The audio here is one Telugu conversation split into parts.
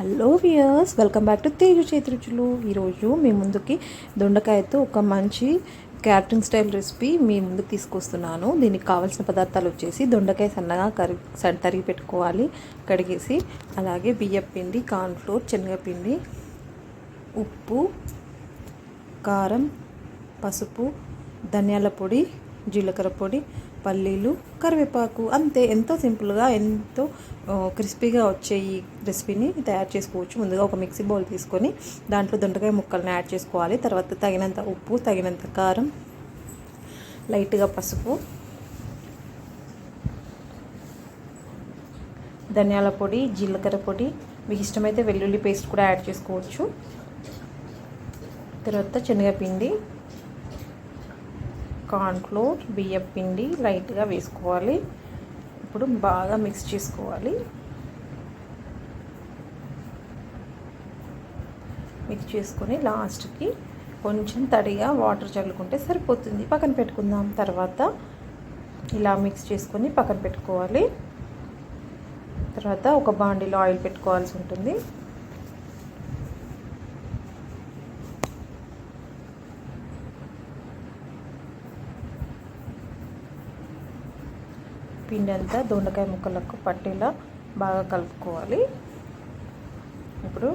Hello viewers welcome back to Teju చేతి రుచులు ఈరోజు మీ ముందుకి దొండకాయతో ఒక మంచి క్యాటరింగ్ స్టైల్ రెసిపీ మీ ముందుకు తీసుకొస్తున్నాను. దీనికి కావాల్సిన పదార్థాలు వచ్చేసి దొండకాయ సన్నగా కరి తరిగి పెట్టుకోవాలి. కడిగేసి అలాగే బియ్యం పిండి కార్న్ఫ్లోర్ శనగపిండి ఉప్పు కారం పసుపు ధనియాల పొడి జీలకర్ర పొడి పల్లీలు కరివేపాకు అంతే. ఎంతో సింపుల్గా ఎంతో క్రిస్పీగా వచ్చే ఈ రెసిపీని తయారు చేసుకోవచ్చు. ముందుగా ఒక మిక్సీ బౌల్ తీసుకొని దాంట్లో దొండకాయ ముక్కల్ని యాడ్ చేసుకోవాలి. తర్వాత తగినంత ఉప్పు తగినంత కారం లైట్గా పసుపు ధనియాల పొడి జీలకర్ర పొడి. మీకు ఇష్టమైతే వెల్లుల్లి పేస్ట్ కూడా యాడ్ చేసుకోవచ్చు. తర్వాత శనగపిండి కార్న్ఫ్లోర్ బియ్యం పిండి లైట్గా వేసుకోవాలి. ఇప్పుడు బాగా మిక్స్ చేసుకోవాలి. మిక్స్ చేసుకొని లాస్ట్కి కొంచెం తడిగా వాటర్ చల్లుకుంటే సరిపోతుంది. పక్కన పెట్టుకుందాం. తర్వాత ఇలా మిక్స్ చేసుకొని పక్కన పెట్టుకోవాలి. తర్వాత ఒక బాండీలో ఆయిల్ పెట్టుకోవాల్సి ఉంటుంది. పిండి అంతా దొండకాయ ముక్కలకు పట్టేలా బాగా కలుపుకోవాలి. ఇప్పుడు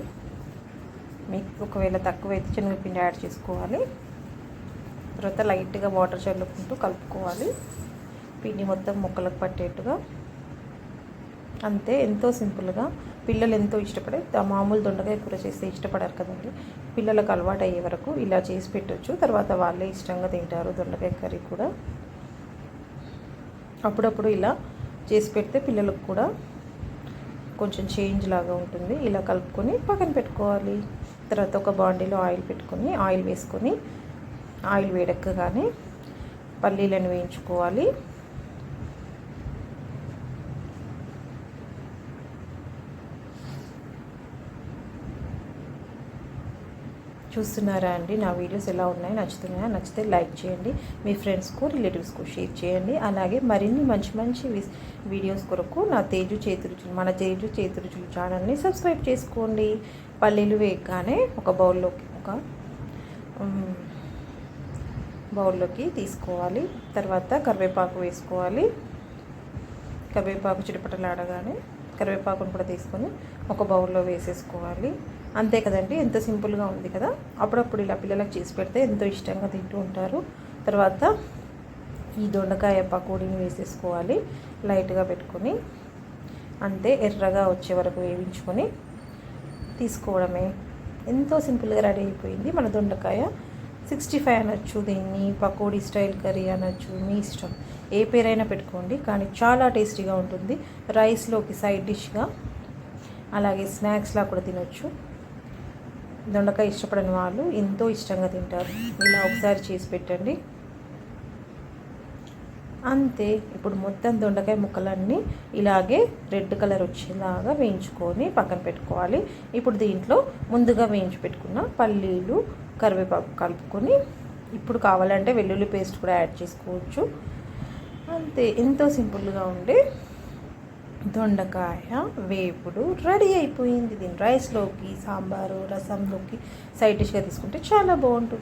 మీకు ఒకవేళ తక్కువైతే శనగపిండి యాడ్ చేసుకోవాలి. తర్వాత లైట్గా వాటర్ చల్లుకుంటూ కలుపుకోవాలి. పిండి మొత్తం ముక్కలకు పట్టేట్టుగా. అంతే ఎంతో సింపుల్గా. పిల్లలు ఎంతో ఇష్టపడే మామూలు దొండకాయ కూర చేస్తే ఇష్టపడారు కదండి. పిల్లలకు అలవాటు అయ్యే వరకు ఇలా చేసి పెట్టవచ్చు తర్వాత వాళ్ళే ఇష్టంగా తింటారు దొండకాయ కర్రీ కూడా. అప్పుడప్పుడు ఇలా చేసి పెడితే పిల్లలకు కూడా కొంచెం చేంజ్ లాగా ఉంటుంది. ఇలా కలుపుకొని పక్కన పెట్టుకోవాలి. తర్వాత ఒక బాండీలో ఆయిల్ పెట్టుకొని ఆయిల్ వేసుకొని ఆయిల్ వేడెక్కగానే పల్లీలను వేయించుకోవాలి. చూస్తున్నారా అండి? నా వీడియోస్ ఎలా ఉన్నాయి నచ్చుతున్నాయా? నచ్చితే లైక్ చేయండి. మీ ఫ్రెండ్స్కు రిలేటివ్స్కు షేర్ చేయండి. అలాగే మరిన్ని మంచి మంచి వీడియోస్ కొరకు నా తేజు చేతి రుచులు మన తేజు చేతి రుచులు ఛానల్ని సబ్స్క్రైబ్ చేసుకోండి. పల్లీలు వేయగానే ఒక బౌల్లోకి ఒక బౌల్లోకి తీసుకోవాలి. తర్వాత కరివేపాకు వేసుకోవాలి. కరివేపాకు చిటపటలాడగానే కరివేపాకును కూడా తీసుకొని ఒక బౌల్లో వేసేసుకోవాలి. అంతే కదండి ఎంత సింపుల్గా ఉంది కదా. అప్పుడప్పుడు ఇలా పిల్లలకు చేసి పెడితే ఎంతో ఇష్టంగా తింటూ ఉంటారు. తర్వాత ఈ దొండకాయ పకోడీని వేసేసుకోవాలి. లైట్గా పెట్టుకొని అంతే ఎర్రగా వచ్చే వరకు వేయించుకొని తీసుకోవడమే. ఎంతో సింపుల్గా రెడీ అయిపోయింది మన దొండకాయ. సిక్స్టీ ఫైవ్ అనొచ్చు దీన్ని పకోడీ స్టైల్ కర్రీ అనొచ్చు మీ ఇష్టం. ఏ పేరైనా పెట్టుకోండి కానీ చాలా టేస్టీగా ఉంటుంది. రైస్లోకి సైడ్ డిష్గా అలాగే స్నాక్స్లా కూడా తినొచ్చు. దొండకాయ ఇష్టపడని వాళ్ళు ఎంతో ఇష్టంగా తింటారు. ఇలా ఒకసారి చేసి పెట్టండి. అంతే ఇప్పుడు మొత్తం దొండకాయ ముక్కలన్నీ ఇలాగే రెడ్ కలర్ వచ్చేలాగా వేయించుకొని పక్కన పెట్టుకోవాలి. ఇప్పుడు దీంట్లో ముందుగా వేయించి పెట్టుకున్న పల్లీలు కరివేపాకు కలుపుకొని ఇప్పుడు కావాలంటే వెల్లుల్లి పేస్ట్ కూడా యాడ్ చేసుకోవచ్చు. అంతే ఎంతో సింపుల్గా ఉండే దొండకాయ వేపుడు రెడీ అయిపోయింది. దీని రైస్లోకి సాంబారు రసంలోకి సైడ్ డిష్గా తీసుకుంటే చాలా బాగుంటుంది.